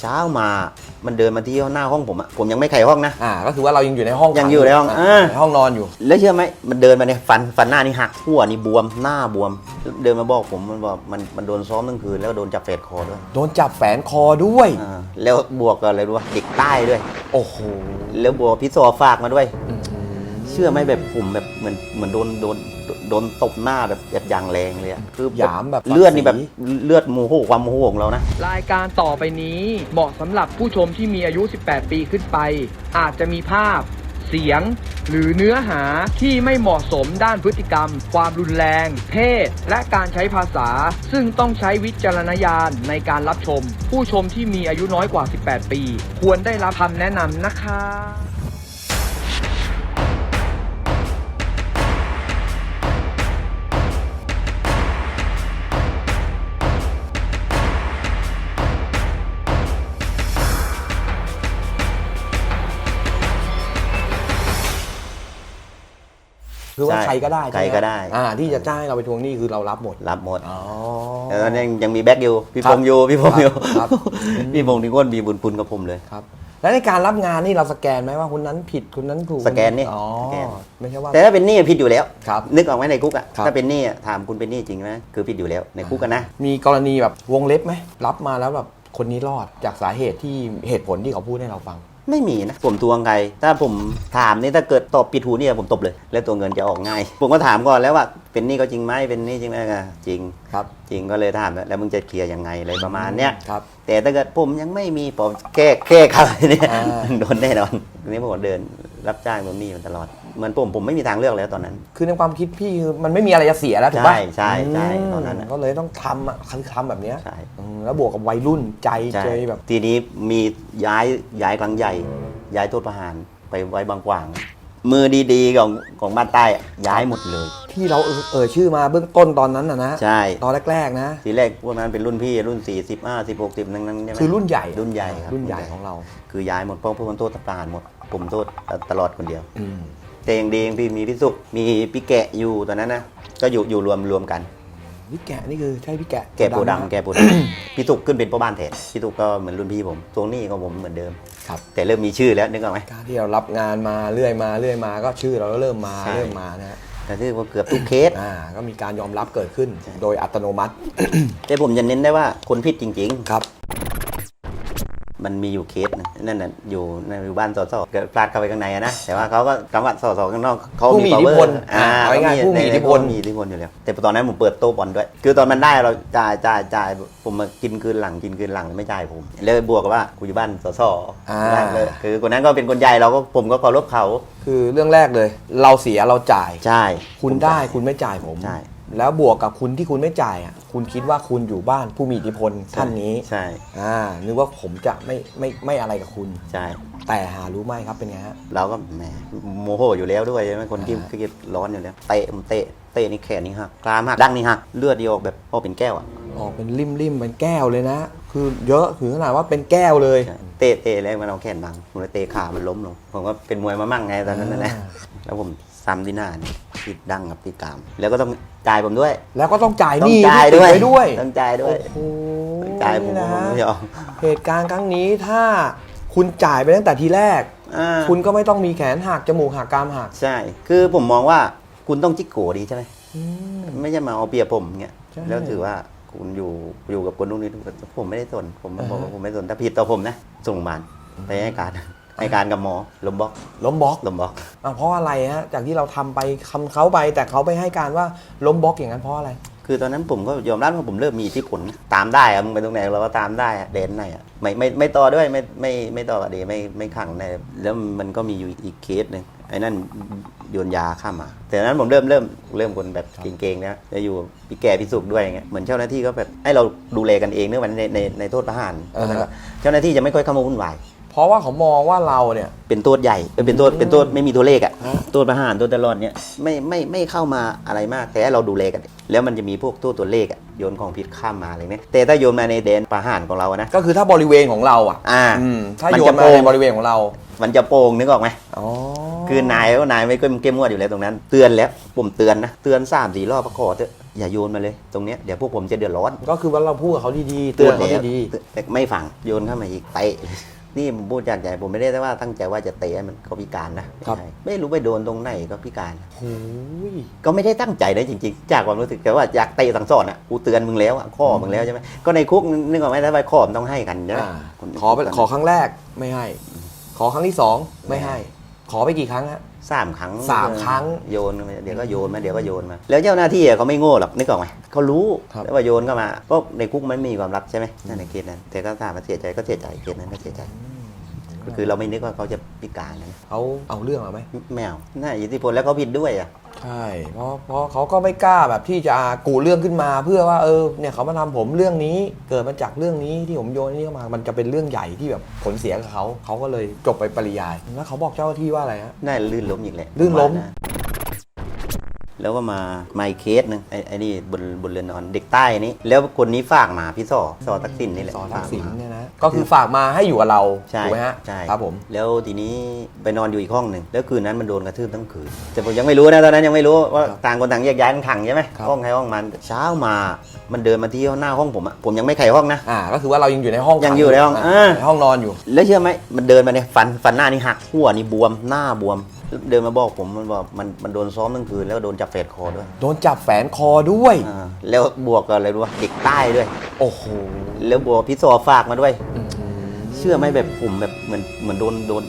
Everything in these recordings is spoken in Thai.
เช้ามามันเดินมาที่หน้าห้องผมอะผมยังไม่ไขห้องนะ อ่า ก็คือว่าเรายังอยู่ในห้องยังอยู่ในห้องาอ่า ในห้องนอนอยู่ แล้วเชื่อไหมมันเดินมาเนี่ยฟันฟันหน้านี่หักหัวนี่บวมหน้าบวม เดินมาบอกผมมันบอกมันมันโดนซ้อมทั้งคืนแล้วก็โดนจับเฟดคอด้วยโดนจับแฝนคอด้วย อ่าแล้วบวกกับอะไรรู้ป่ะเด็กใต้ด้วย โอ้โหแล้วบวกพิษซอฝากมาด้วยอืมเชื่อไหมแบบผมแบบเหมือนเหมือนโดนโดน โดนตบหน้าแบบแบบอย่างแรงเลยอะคือหยามแบบเลือดนี่แบบสีเลือดโมโหความโมโหของเรานะ รายการต่อไปนี้เหมาะสำหรับผู้ชมที่มีอายุ 18 ปีขึ้นไป อาจจะมีภาพ เสียง หรือเนื้อหาที่ไม่เหมาะสมด้านพฤติกรรม ความรุนแรง เพศ และการใช้ภาษา ซึ่งต้องใช้วิจารณญาณในการรับชม ผู้ชมที่มีอายุน้อยกว่า 18 ปี ควรได้รับคำแนะนำนะคะ คือว่าใช่ใครก็ได้ใครก็ได้อ่าที่จะจ้างให้เราไปทวงหนี้คือเรารับหมด รับหมดอ๋อเออยังยังมีแบ็กอยู่พี่ครัพบงษ์อยู่พี่พงษ์อยู่ครับพี่พงษ์นี่ก้นมีบุญคุณกับผมเลยครับแล้วในการรับงานนี่เราสแกนไหมว่าคนนั้นผิดคนนั้นถูกสแกนนี่อ๋อสแกนไม่ใช่ว่าแต่ถ้าเป็นหนี้ผิดอยู่แล้วครับนึกออกไหมในคุกอะครับถ้าเป็นหนี้อะถามคุณเป็นหนี้จริงไหมคือผิดอยู่แล้วในคุกกันนะ มีกรณีแบบวงเล็บไหมรับมาแล้วแบบคนนี้รอดจากสาเหตุที่เหตุผลที่เขาพูดให้เราฟัง ไม่มีนะ ผมทวงใคร ถ้าผมถามนี่ถ้าเกิดตอบผิดหูเนี่ยผมตบเลย แล้วตัวเงินจะออกง่าย ผมก็ถามก่อนแล้วว่าเป็นหนี้ก็จริงไหมเป็นหนี้จริงไหมอะจริงครับ จริงก็เลยถามแล้วแล้วมึงจะเคลียร์ยังไงอะไรประมาณเนี้ยครับ แต่ถ้าเกิดผมยังไม่มีผมแก้แก้เขาเนี่ยอ่าโดนแน่นอนทีนี้ผมก็เดินรับจ้างตรงนี้มันตลอด เหมือนผมผมไม่มีทางเลือกแล้วตอนนั้น คือในความคิดพี่คือมันไม่มีอะไรจะเสียแล้วถูกปะใช่ใช่ใช่มตอนนั้นน่ะก็เลยต้องทำอะคือทำแบบเนี้ยใช่ อืมแล้วบวกกับวัยรุ่นใจใช่เจยแบบ ทีนี้มีย้ายย้ายครั้งใหญ่ ย้ายโทษประหารไปไว้บางกวาง มือดีๆของของบ้านใต้อะย้ายหมดเลย ที่เราเอ่ยเอ่ยชื่อมาเบื้องต้นตอนนั้นนะนะใช่ ตอนแรกๆนะ ทีแรกพวกนั้นเป็นรุ่นพี่รุ่น 40 50 60นั่นนั่นใช่ไหมคือรุ่นใหญ่รุ่นใหญ่ครับรุ่นใหญ่ของเรา คือย้ายหมดเพราะพวกมันโทษประหารหมด ผมโทษตลอดคนเดียว อืม แต่ยังดียังพี่มีพี่สุกมีพี่แกะอยู่ตอนนั้นนะก็อยู่อยู่รวมรวมกัน พี่แกะนี่คือใช่พี่แกะแกะโปรนะดำแกะโปรดำ พี่สุกขึ้นเป็นพ่อบ้านแทนพี่สุกก็เหมือนรุ่นพี่ผมทวงหนี้ก็ผมเหมือนเดิม ครับ แต่เริ่มมีชื่อแล้วนึกออกไหม การที่เรารับงานมาเรื่อยมาเรื่อยมาก็ชื่อเราก็เริ่มมาใช่ เริ่มมานะฮะแต่ที่ว่าเกือบทุกเคส อ่าก็มีการยอมรับเกิดขึ้นใช่โดยอัตโนมัติ แต่ผมจะเน้นได้ว่าคนผิดจริงครับๆ มันมีอยู่เคสหนึงนั่นน่ะอยู่ในหมู่บ้านสสเกิดพลาดเข้าไปข้างในอะนะแต่ว่าเขาก็กำวัดสสข้างนอกเขาผู้มีอิทธิพล power อ่าเอาง่ายๆผู้มีอิทธิพลเขามีอิทธิพลอยู่แล้วแต่ตอนนั้นผมเปิดโต๊ะบอลด้วย คือตอนมันได้เราจ่ายจ่ายจ่ายผมมากินคืนหลังกินคืนหลังไม่จ่ายผมเลยบวกกับว่ากูอยู่บ้านสสอ่าเลยคือคนนั้นก็เป็นคนใหญ่เราก็ผมก็เคารพเขาคือเรื่องแรกเลย เราเสียเราจ่าย ใช่คุณได้คุณไม่จ่ายผม ใช่ แล้วบวกกับคุณที่คุณไม่จ่ายอะคุณคิดว่าคุณอยู่บ้านผู้มีอิทธิพลท่านนี้ใช่อ่านึกว่าผมจะไม่ไม่ไม่อะไรกับคุณ ใช่ แต่หารู้ไหมครับเป็นไงฮะเราก็แหมโมโหอยู่แล้วด้วยใช่ไหมคนที่อ่าขี้เกียจร้อนอยู่แล้วเตะมันเตะ เตะนี่แขนนี่หักกรามหักดั้งนี่หักเลือดดีออกแบบพอเป็นแก้วอะออกเป็นริมริมๆเป็นแก้วเลยนะ คือเยอะถึงขนาดว่าเป็นแก้วเลยใช่เตะเตะแล้วมันเอาแขนบังผมเลยเตะขามันล้มลง ผมก็เป็นมวยมามั่งไงตอนนั้นนะนะอ่า แล้วผมซ้ำที่หน้านี่ติดดั้งกับที่กราม แล้วก็ต้องจ่ายผมด้วยแล้วก็ต้องจ่ายหต้องนี้จ่ายที่ติด้วยได้วยต้องจ่ายด้วยโอ้โหต้องจ่ายผมนี่ผมนะไม่ยอมเหตุการณ์ครั้งนี้ถ้าคุณจ่ายไปตั้งแต่ทีแรก อ่า คุณก็ไม่ต้องมีแขนหักจมูกหักกรามหัก ใช่ คือผมมองว่า คุณต้องจิกโกดีใช่ไหมอืมไม่ใช่มาเอาเปรียบผมเงี้ยใช่แล้วถือว่าคุณอยู่อยู่กับคนนู้นนี่ผมไม่ได้สนผมอ่าฮะบอกว่าผมไม่สนถ้าผิดต่อผมนะส่งโรงพยาบาลไปให้การให้การกับหมอลมบล็อกล้มบล็อกลมบล็อกอะเพราะอะไรฮะจากที่เราทำไปคำเขาไป แต่เขาไปให้การว่าล้มบล็อกอย่างนั้นเพราะอะไร คือตอนนั้นผมก็ยอมรับว่าผมเริ่มมีอิที่ผลนะตามได้อะมึงไปตรงไหนเราก็ตามได้อะเดนไหนอะไม่ไม่ไม่ต่อด้วยไม่ไม่ไม่ต่อกับเดไม่ไม่ขังในแล้วมันก็มีอยู่อีกเคสหนึ่ง ไอ้นั่นโยนยาข้ามมา แต่ตอนนั้นผมเริ่มเริ่มเริ่มคนแบบเก่งๆนะจะอยู่พี่แก่พี่สุกด้วยอย่างเงี้ยเหมือนเจ้าหน้าที่ก็แบบให้เราดูแลกันเองเนื่องวันในในในโทษประหารอ่าฮะเจ้าหน้าที่จะไม่ค่อยเข้ามาวุ่นวาย เพราะว่าเขามองว่าเราเนี่ย เป็นโทษใหญ่เออเป็นโทษเป็นโทษไม่มีตัวเลขอะฮะโทษประหารโทษตลอดเนี่ยไม่ไม่ไม่เข้ามาอะไรมากแต่ให้เราดูแลกันแล้วมันจะมีพวกโทษตัวเลขอะโยนของผิดข้ามมาอะไรเนี่ยแต่ถ้าโยนมาในแดนประหารของเราอะนะก็คือถ้าบริเวณของเราอะอ่าอืมถ้ามันโยจะนมาโป่งในบริเวณของเรา มันจะโป่งนึกออกไหมอ๋อคือนายก็นายไม่เข้มเข้มงวดอยู่แล้วตรงนั้น เตือนแล้วผมเตือนนะเตือนสามสี่รอบก็ขอเถอะอย่าโยนมาเลยตรงเนี้ยเดี๋ยวพวกผมจะเดือดร้อน ก็คือว่าเราพูดกับเขาดีๆเตือนเขาแล้วดีแต่ไม่ฟังโยนเข้ามาอีกเตะ นี่ผมพูดจากใจผมไม่ได้ว่าตั้งใจว่าจะเตะให้มันเขาพิการนะไม่ใช่ไม่รู้ไปโดนตรงไหนก็พิการๆโอ้ย ก็ไม่ได้ตั้งใจนะจริงๆ จากความรู้สึกแต่ว่าอยากเตะสั่งสอนอะกูเตือนมึงแล้วอะข้อมึงแล้วใช่ไหมก็ในคุกนึกออกไหมถ้าไปข้อมันต้องให้กันใช่ไหมอ่าคนขอไปขอครั้งแรกไม่ให้ ขอครั้งที่สองไม่ให้ ขอไปกี่ครั้งฮะ สามครั้งสามครั้งโยนมาเดี๋ยวก็โยนมาเดี๋ยวก็โยนมาแล้วเจ้าหน้าที่อะเขาไม่โง่หรอกนึกออกไหมเขารู้ครับแล้วว่าโยนเข้ามาก็ในคุกมันมีความลับใช่ไหมนั่นในเคสนั้นแต่ก็ถามมาเสียใจก็เสียใจเคสนั้นก็เสียใจ ก็คือเราไม่นึกว่าเขาจะพิการนะเขาเอาเรื่องเอาไหมไม่เอาน่าอิทธิพลแล้วเขาผิดด้วยอะใช่เพราะเพราะเขาก็ไม่กล้าแบบที่จะกูเรื่องขึ้นมา เพื่อว่าเออเนี่ยเขามาทำผมเรื่องนี้ เกิดมาจากเรื่องนี้ที่ผมโยนนี่เข้ามา มันจะเป็นเรื่องใหญ่ที่แบบผลเสียกับเขาเขาก็เลยจบไปปริยายแล้วเขาบอกเจ้าหน้าที่ว่าอะไรฮะน่าลื่นล้มอีกแหละลื่นล้มว่าะ แล้วก็มามาอีกเคสหนึ่งไอ้ไอ้นี่บนบนเรือนนอนเด็กใต้นี้ แล้วคนนี้ฝากมาพี่ซอซอทักษิณนี่แหละสอนทักษิณฝามา เนี่ยนะ ก็คือฝากมาให้อยู่กับเราใช่ถูกไหมฮะใช่ครับผม แล้วทีนี้ไปนอนอยู่อีกห้องหนึ่งแล้วคืนนั้นมันโดนกระทืบทั้งคืน แต่ผมยังไม่รู้นะตอนนั้นยังไม่รู้ว่าครับต่างคนต่างแยกย้ายกันขังใช่ไหมครับ ห้องใครห้องมันเช้ามามันเดินมาที่หน้าห้องผมอะผมยังไม่ไขห้องนะ อ่า ก็คือว่าเรายังอยู่ในห้องยังอยู่ในห้องาอ่า ในห้องนอนอยู่ แล้วเชื่อไหมมันเดินมาเนี่ยฟันฟันหน้านี่หักหัวนี่บวมหน้าบวม เดินมาบอกผมมันบอกมันมันโดนซ้อมทั้งคืนแล้วโดนจับเฟดคอด้วยโดนจับแฝนคอด้วย อ่าแล้วบวกกับอะไรรู้ป่ะเด็กใต้ด้วย โอ้โหแล้วบวกกับพี่ซอฝากมาด้วยอืมเชื่อไหมแบบผมแบบเหมือนเหมือนโดนโดน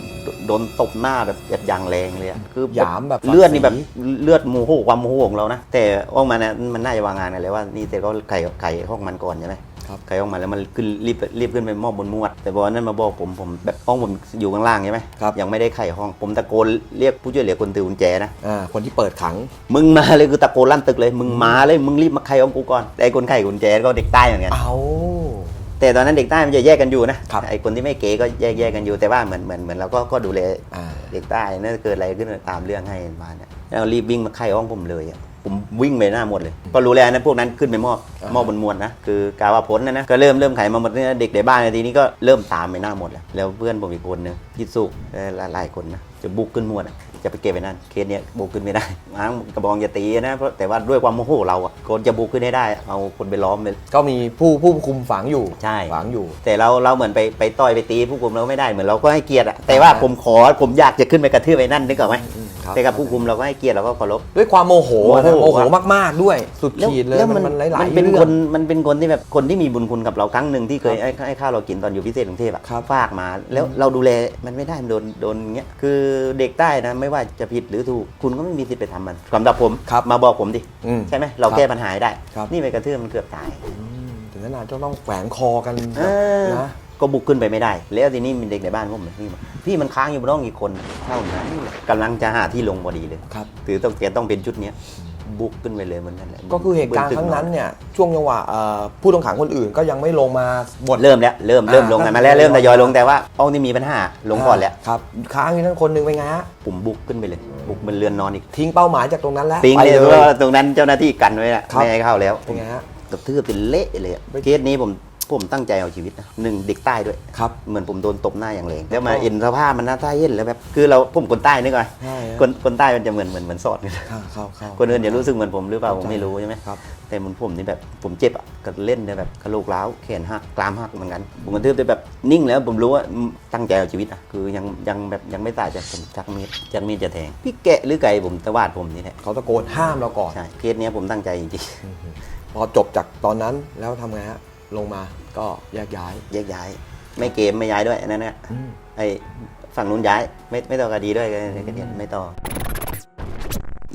โดนตบหน้าแบบแบบอย่างแรงเลยอะคือหยามแบบเลือดนี่แบบฝังสีเลือดโมโหความโมโหของเรานะแต่ห้องมันนะมันน่าจะวางงานอะไรว่านี่แต่ก็ไก่ไก่ห้องมันก่อนใช่ไหม ครับไก่ห้องมันแล้วมันขึ้นรีบรีบขึ้นไปมอบบนมวด แต่พอนั้นมาบอกผมผมแบบห้องผมอยู่ข้างล่างใช่ไหมครับยังไม่ได้ไขห้องผมตะโกนเรียกผู้ช่วยเหลือคนตือกุญแจนะอ่าคนที่เปิดขัง มึงมาเลยคือตะโกนลั่นตึกเลย มึงมาเลยมึงรีบมาไขห้องกูก่อนแต่ไอ้คนไขกุญแจก็เด็กใต้เหมือนกันเอาแต่ตอนนั้นเด็กใต้มันจะแยกกันอยู่นะครับไอ้คนที่ไม่เก๋ก็แยกแยกกันอยู่แต่ว่าเหมือนเหมือนเหมือนเราก็ก็ดูแลอ่าเด็กใต้นั่นเกิดอะไรขึ้นตามเรื่องให้มาเนี่ยแล้วรีบวิ่งมาไขห้องผมเลยอะ ผมวิ่งไปหน้าหมดเลย ก็รู้แล้วนะพวกนั้นขึ้นไปมอบอ่ามอบบนมวดนะคือกาวาพ้นนะนะก็เริ่มเริ่มไขมาหมดเนี่ยเด็กในบ้านในทีนี้ก็เริ่มตามไปหน้าหมดแล้วแล้วเพื่อนผมอีกคนนึงพี่สุหลายหลายคนนะจะบุกขึ้นมวดอะจะไปเก็บไว้นั่นเคสเนี้ยบุกขึ้นไม่ได้ม้างกระบองอย่าตีนะเพราะแต่ว่าด้วยความโมโหเราอะคนจะบุกขึ้นให้ได้เอาคนไปล้อมไปก็มีผู้ผู้คุมฝังอยู่ใช่ฝังอยู่ แต่เราเราเหมือนไปไปต่อยไปตีผู้คุมเราไม่ได้เหมือนเราก็ให้เกียรติอะแต่ว่าผมขอผมอยากจะขึ้นไปกระทืบไอ้นั่นนึกออกไหมอืม ครับแต่กับผู้คุมเราก็ให้เกียรติเราก็เคารพ ด้วยความโมโหโมโหนะโมโหมากๆด้วย สุดแล้วขีดเลยแล้วมันมันหลายมันๆเป็นเรื่คอง นมันเป็นคนที่แบบคนที่มีบุญคุณกับเราครั้งหนึ่งที่เคยครับให้ให้ข้าวเรากินตอนอยู่พิเศษกรุงเทพอะครับ ฝากมาแล้วเราดูแลมันไม่ได้มันโดนโดนอย่างเงี้ยคือเด็กใต้นะไม่ว่าจะผิดหรือถูกคุณก็ไม่มีสิทธิ์ไปทำมันสำหรับผมครับมาบอกผมดิอืมใช่ไหมเราครับแก้ปัญหาให้ได้ ครับ นี่ไปกระทืบมันเกือบตาย อืมถึงขนาดจะต้องแขวนคอกันเออ นะ ก็บุกขึ้นไปไม่ได้ แล้วทีนี้มีเด็กในบ้านผมพี่มาพี่มันค้างอยู่บนห้องอีกคนเท่านั้นกำลังจะหาที่ลงพอดีเลยครับคือต้องแกต้องเป็นชุดเนี้ยบุกขึ้นไปเลยเหมือนกันแหละก็คือเหตุการณ์ครั้งนั้นเนี่ยช่วงจังหวะเอ่อผู้ต้องขังคนอื่นก็ยังไม่ลงมาบท เริ่มแล้วเริ่มเริ่มอ่าลงกันก็มาแล้วคือเริ่มทยอยลงแต่ว่าห้องที่มีปัญหาลงก่อนแล้วครับค้างอยู่นั่นคนหนึ่งไปนไงฮะผมบุกขึ้นไปเลย บุกมันเรือนนอนอีกทิ้งเป้าหมายจากตรงนั้นแล้วปิงไปเลยเลเพราะว่ายตรงนั้นเจ้าหน้าที่กันไว้แล้วครับไม่ให้เข้าแล้ว เป็นไงฮะ กระทืบเป็นเละเลยอะเคสนี้ผม ผมตั้งใจเอาชีวิตนะหนึ่งเด็กใต้ด้วย ครับ เหมือนผมโดนตบหน้าอย่างแรงแล้วมาอ๋อเอ็นสภาพมันน่าใต้เย็นแล้วแบบคือเราผมคนใต้นึกว่าใช่ฮะคนคนใต้มันจะเหมือนเหมือนเหมือนสอดกันเข้าเข้าเข้า คนอื่นจะรู้สึกเหมือนผมหรือเปล่าผมไม่รู้ใช่ไหมครับ แต่เหมือนผมนี่แบบผมเจ็บอะก็เล่นเนี่ยแบบกระโหลกร้าวแขนหักกรามหักเหมือนกันผมกระทืบได้แบบนิ่งแล้วผมรู้ว่าตั้งใจเอาชีวิตอะคือยังยังแบบยังไม่ตายจากผมจักมีดจักมีดจะแทงพี่แกะหรือไก่ผมตะวาดผมนี่แหละเขาตะโกนห้ามเราก่อน ใช่เคสเนี้ยผมตั้งใจจริงพอจบจากตอนนั้นแล้วทำไงฮะ ลงมาก็แยกย้ายๆแยกย้าย ไม่เกมไม่ย้ายด้วยอันนั่นเนี่ยไอ้ฝั่งนู้นย้ายไม่ไม่ต่อคดีด้วยก็ก็เดียนไม่ต่อ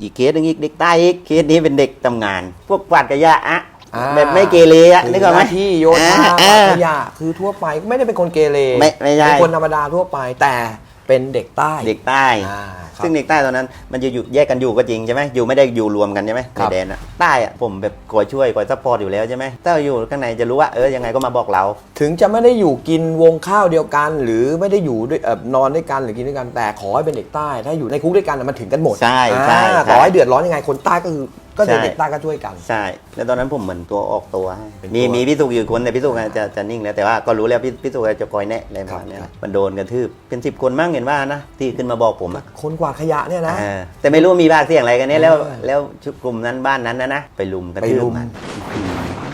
อีกเคสหนึงอีกเด็กใต้อีกเคสนี้เป็นเด็กทำงาน พวกกวาดกระยะอะอ่า แบบไม่เกเรอะนึกออกไหมหาที่โยนอ่ามาอ่า ขยะคือทั่วไปไม่ได้เป็นคนเกเรไม่ไม่ใช่ เป็นคนธรรมดาทั่วไปแต่ เป็นเด็กใต้เด็กใต้ อ่าครับ ซึ่งเด็กใต้ตอนนั้น มันจะอยู่แยกกันอยู่ก็จริงใช่ไหมอยู่ไม่ได้อยู่รวมกันใช่ไหมครัในบแดนอะใต้อะผมแบบคอยช่วยคอยซัพพอร์ตอยู่แล้วใช่ไหมถ้าอยู่ข้างในจะรู้ว่าเออยังไงก็มาบอกเรา ถึงจะไม่ได้อยู่กินวงข้าวเดียวกัน หรือไม่ได้อยู่ด้วยเอ่อนอนด้วยกันหรือกินด้วยกันแต่ขอให้เป็นเด็กใต้ ถ้าอยู่ในคุกด้วยกันน่ะมันถึงกันหมดใช่ใช่อ่าใช่ต่อให้เดือดร้อนยังไงคนใต้ก็คือ ก็เด็กใช่เด็กใต้ก็ช่วยกัน ใช่ แล้วตอนนั้นผมเหมือนตัวออกตัวให้เป็นตัวมีมีพี่สุกอยู่คนแต่พี่สุกอะจะจะนิ่งแล้วแต่ว่าก็รู้แล้วพี่พี่สุกจะคอยแนะอะไรประมาณเนี้ยครับ มันโดนกระทืบเป็นสิบคนมั้งเห็นว่านะที่ขึ้นมาบอกผมอะ คนกวาดขยะเนี่ยนะเออแต่ไม่รู้ว่ามีปากเสียงอะไรกันเนี่ยแล้วเออ แล้วชุดกลุ่มนั้นบ้านนั้นนะนะไปลุมกระไปทืบลุมมัน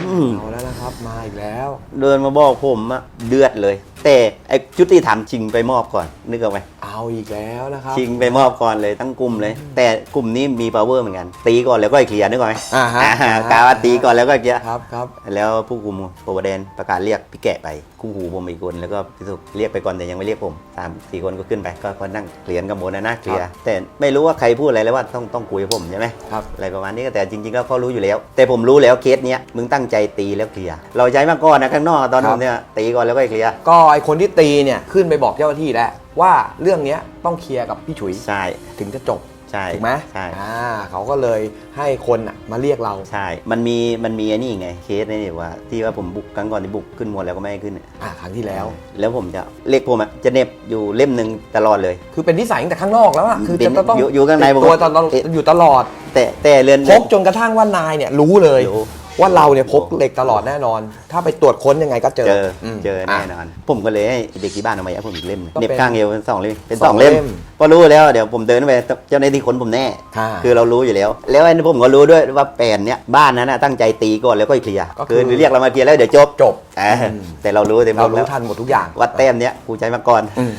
อืมเอาแล้วนะครับ มาอีกแล้ว เดินมาบอกผมอะเดือดเลย แต่ไอ้ชุดที่ทำชิงไปมอบก่อน นึกออกไหมเอาอีกแล้วนะครับชิงไปมอบก่อนเลยทั้งกลุ่มเลย แต่กลุ่มนี้มี power เหมือนกัน ตีก่อนแล้วก็เคลียร์นึกออกไหมอ่าฮะอ่ากาว่าตีก่อนแล้วก็เคลียร์ครับครับแล้วผู้คุมโปรแดนประกาศเรียกพี่แกะไปคู่หูผมอีกคนแล้วก็พี่สุกเรียกไปก่อนแต่ยังไม่เรียกผมสามสี่คนก็ขึ้นไปก็ก็นั่งเคลียร์กันบนนะนะเคลียร์แต่ไม่รู้ว่าใครพูดอะไรแล้วว่าต้องต้องคุยกับผมใช่ไหมครับอะไรประมาณนี้ก็แต่จริงๆแล้วเขารู้อยู่แล้ว แต่ผมรู้แล้วเคสเนี้ยมึงตั้งใจตีแล้วเคลียร์เราใช้มาก่อนนะข้างนอกตอนครันั้บนเนี่ยตีก่อนแล้วก็เคลียร์ก็ไอคนที่ตีเนี่ยขึ้นไปบอกเจ้าหน้าที่แล้วว่าเรื่องเนี้ยต้องเคลียร์กับพี่ฉุยใช่ถึงจะจบใช่ถูกไหมใช่อ่าเขาก็เลยให้คนอะมาเรียกเรา ใช่ มันมีมันมีไอ้นี่ไงเคสนี่ว่า ที่ว่าผมบุกครั้งก่อนที่บุกขึ้นหมดแล้วก็ไม่ให้ขึ้นอะอ่าครั้งที่แล้ว แล้วผมจะเรียกผมอะจะเหน็บอยู่เล่มหนึ่งตลอดเลย คือเป็นนิสัยตั้งแต่ข้างนอกแล้วอะคือเป็นจะต้องอยู่อยู่ข้างในติดผมตัวตลอดเอ๊ะอยู่ตลอด แต่แต่เรือนพกจนกระทั่งว่านายเนี่ยรู้เลย รู้ ว่าเราเนี่ยพกเหล็กตลอดแน่นอน ถ้าไปตรวจค้นยังไงก็เจอ เจออมเจอแน่นอน ผมก็เลยให้เด็กที่บ้านเอามาให้ผมอีกเล่มหนึ่งก็เหน็บเป็นข้างเดียวเป็นสองเล่มเป็นสสอองงเล่มเล่มพอรู้แล้วเดี๋ยวผมเดินไปเจ้าหน้าที่ค้นผมแน่ ค่ะ คือเรารู้อยู่แล้ว แล้วไอ้ผมก็รู้ด้วยว่าแปลนเนี้ยบ้านนั้นน่ะตั้งใจตีก่อนแล้วก็เคลียร์ก็คือคือเรียกเรามาเคลียร์แล้วเดี๋ยวจบจบเอออม แต่เรารู้เต็มเราแล้รู้วทันหมดทุกอย่างวัดแต้มเนี้ยกูใช้มาก่อน อืม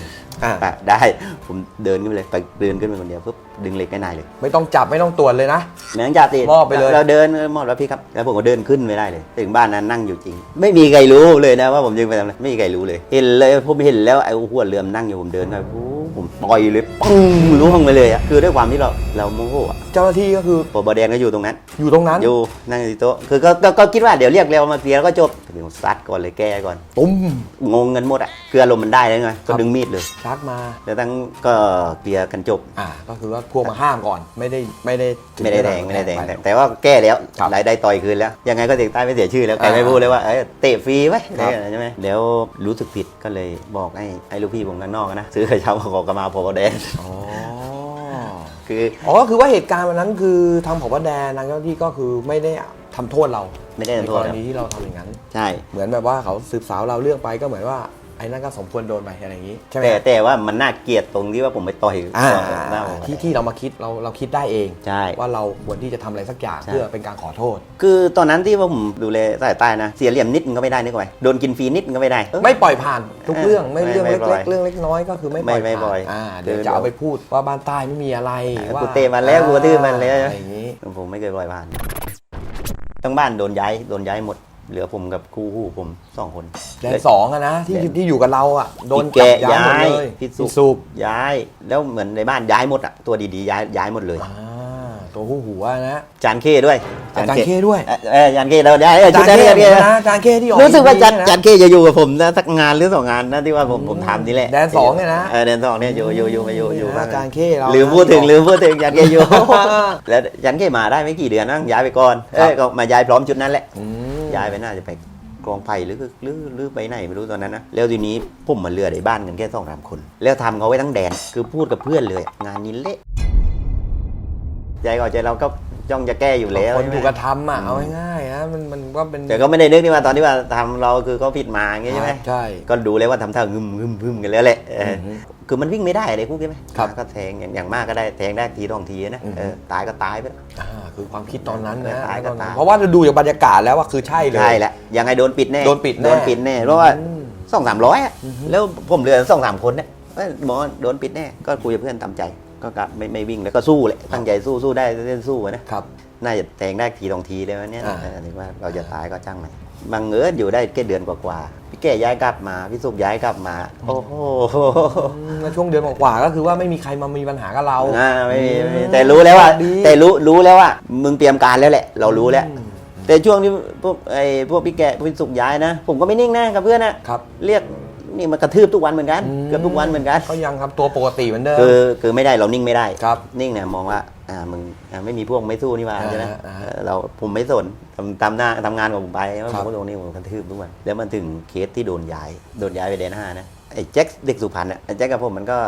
อ่าอะได้ผมเดินขึ้นไปเลยไปเดินขึ้นไปคนเดียวปุ๊บ ดึงเหล็กให้นายเลยไม่ต้องจับไม่ต้องตรวจเลยนะแมงจ่าติดมอบไปเลย เราเดินมอบแล้วพี่ครับ แล้วผมก็เดินขึ้นไม่ได้เลย ถึงบ้านนั้นนั่งอยู่จริง ไม่มีใครรู้เลยนะว่าผมยิงไปทำอะไรไม่มีใครรู้เลย เห็นเลยผมเห็นแล้วไอ้หัวเรือมนั่งอยู่ผมเดินไปโอ้โหผมต่อยเลยปึ้งล่วงไปเลยอะคือด้วยความที่เราเราโมโหอะเจ้าหน้าที่ก็คือปอบแดงก็อยู่ตรงนั้น อยู่ตรงนั้นอยู่นั่งอยู่ที่โต๊ะคือก็ก็ก็คิดว่าเดี๋ยวเรียกเร็วมาเคลียร์แล้วก็จบ ถึงซัดก่อนเลยแก้ก่อนตุ้มงงกันหมดอะคืออารมณ์มันได้แล้วไงครัก็บดึงมีดเลยชักมาแล้วตั้งก็เคลียร์กันจบอ่าก็คือว่าพวกมาห้ามก่อนไม่ได้ไม่ได้ถึไม่ได้แดงขนาไม่ได้แดงปแต่แต่ว่าแก้แล้วครับรายได้ต่อยคืนแล้ว ยังไงก็เด็กใต้ไม่เสียชื่อแล้วใครอ่าไม่พูดเลยว่าเอ้ยเตะฟรีไว้ครับใช่ไหมแล้วรู้สึกผิดก็เลยบอกให้ไอ้ลูกพี่ผมข้างนอกนะซื้อกระเช้ามาขอกระมาพอแดงอ๋อคืออ๋อก็คือว่าเหตุการณ์วันนั้นคือทางผบแดนทางเจ้าหน้าที่ก็คือไม่ได้ ทำโทษเราไม่ได้ในโทกษรครับณีที่เราทำอย่างนั้น ใช่ เหมือนแบบว่าเขาสืบสาวเราเรื่องไปก็เหมือนว่าไอ้นั่นก็สมควรโดนไปอะไรอย่างนี้ใช่ไหมแต่แต่ว่ามันน่าเกลียดตรงที่ว่าผมไปต่อยอ่าหน้าผมที่ที่เรามาคิดเราเราคิดได้เอง ใช่ ว่าเราควรที่จะทำอะไรสักอย่างใช่ เพื่อเป็นการขอโทษ คือตอนนั้นที่ว่าผมดูแลสายใต้นะ เสียเหลี่ยมนิดนึงก็ไม่ได้นึกไว้โดนกินฟรีนิดนึงก็ไม่ได้เออไม่ปล่อยผ่านทุกเรื่องไม่ไม่เรื่องไม่เล็กปล่อยๆเรื่องเล็กน้อยก็คือไม่ปล่อยไม่ไม่ปล่อยผ่านอ่าเดี๋ยวคือจะเอาไปพูดว่าบ้านใต้ไม่มีอะไรอ่าว่ากูเตะมันแล้วกูกระทืบมันแล้ว อะไรอย่างนี้ ผมไม่เคยปล่อยผ่าน ทั้งบ้านโดนย้ายโดนย้ายหมด เหลือผมกับคู่หูผมสองคน แดนสองอะนะที่แดน ที่อยู่กับเราอะโดนพี่จับแกะย้ายหมดย้ายเลยพี่พี่สุสุปย้าย แล้วเหมือนในบ้านย้ายหมดอะตัวดีๆย้ายย้ายหมดเลย อ่า ตัวผู้หัวนะจานเคด้วยอาจารย์เคด้วยเออเออจานเคเราได้เอออาชุจาดรย์นั้นเคจานเคนะอาจารย์เคที่ออกรู้สึกว่าจานทีวีจานเคจะอยู่กับผมนะสักงานหรือสองงานนะที่ว่าผมผมทำนี่แหละแดนสองเนี่ยนะ เออแดนสองเนี่ยอยู่อยู่อยู่มาอยู่อยู่นี่นะบ้างอาจารย์เคเราลืมพูดถึงนะลืมพูดถึงจานเคอยู่ แล้วจานเคมาได้ไม่กี่เดือนนะย้ายไปก่อนครับเอ้ยก็มาย้ายพร้อมชุดนั้นแหละ อืม ย้ายไปน่าจะไปกองไผ่หรือหรือหรือไปไหนไม่รู้ตอนนั้นนะแล้วทีนี้ผมมาเรือในบ้านกันแค่สองสามคน แล้วทำเขาไว้ทั้งแดนคือพูดกับเพื่อนเลย งานนี้เละ ใจก่อนใจเราก็จ้องจะแก้อยู่แล้วคนใช่ไหมถูกกระทำอะเอาง่ายๆนะมันมันก็เป็นแต่ก็ไม่ได้นึกนี่ว่าตอนที่ว่าทำเราคือเขาผิดมาอย่างงี้ใช่ไหมใช่ก็ดูเลยว่าทำท่างึมงึมงึมกันแล้วแหละเออออฮึคือมันวิ่งไม่ได้เลยพวกนี้ไหมครับก็แทงอย่างอย่างมากก็ได้แทงได้ทีสองทีนะอือฮึเออตายก็ตายไปแล้วอ่าคือความคิดตอนนั้นนะตายก็ตายเพราะว่าดูจากบรรยากาศแล้วว่าคือใช่เลยใช่แหละยังไงโดนปิดแน่โดนปิดแน่โดนปิดแน่เพราะว่าอืมสองสามร้อยอะอือฮึแล้วผมเหลือสองสามคนเนี่ยเอ้ยหมอโดนปิดแน่ก็คุยกับเพื่อนตามใจ ก็กลับไม่ไม่วิ่งแล้วก็สู้เลยตั้งใจสู้สู้ได้เล่นสู้อะนะครับ น่าจะแทงได้ทีสองทีเลยวันนี้อ่า ถึงว่าเราจะตายก็จ้างมันบังเอิญอยู่ได้แค่เดือนกว่าๆพี่แก่ย้ายกลับมาพี่สุกย้ายกลับมา โอ้โหอืมแล้วช่วงเดือนกว่าๆก็คือว่าไม่มีใครมามีปัญหากับเราอ่าไม่มีไม่มีอืมแต่รู้แล้วว่าดี แต่รู้รู้แล้วว่ามึงเตรียมการแล้วแหละ เรารู้แล้วอืมแต่ช่วงที่พวกไอ้พวกพี่แกะพี่สุกย้ายนะ ผมก็ไม่นิ่งนะกับเพื่อนนะ ครับ เรียก นี่มากระทืบทุกวันเหมือนกันอืมเกือบทุกวันเหมือนกันก็ยังทำตัวปกติเหมือนเดิมคือคือไม่ได้เรานิ่งไม่ได้ครับนิ่งเนี่ยมองว่าอ่ามึงอ่าไม่มีพวกไม่สู้นี่หว่าอ่าใช่ไหมอ่าเออเราผมไม่สนทำตามหน้าทำงานของผมไปว่าคผรับมก็ลงนี่ผมกระทืบทุกวันแล้วมันถึงเคสที่โดนย้ายโดนย้ายไปเดนห้านะไอ้แจ็คเด็กสุพรรณอะไอ้แจ็คกับผมมันก็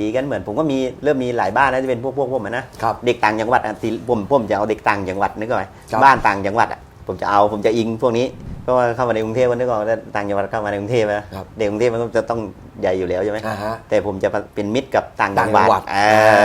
ดีๆกันเหมือนผมก็มีเริ่มมีหลายบ้านนะที่เป็นพวกพวกผมอะนะครับเด็กต่างจังหวัดอะที่ผมผมจะเอาเด็กต่างจังหวัดนึกออกไหมครับบ้านต่างจังหวัดอะผมจะเอาผมจะอิงพวกนี้ เพราะว่าเข้ามาในกรุงเทพมันนึกออกว่าต่างจังหวัดเข้ามาในกรุงเทพนะครับเด็กกรุงเทพมันก็จะต้องใหญ่อยู่แล้วใช่ไหมอ่าฮะ แต่ผมจะเป็นมิตรกับต่างจังหวัดต่างจังหวัดเอ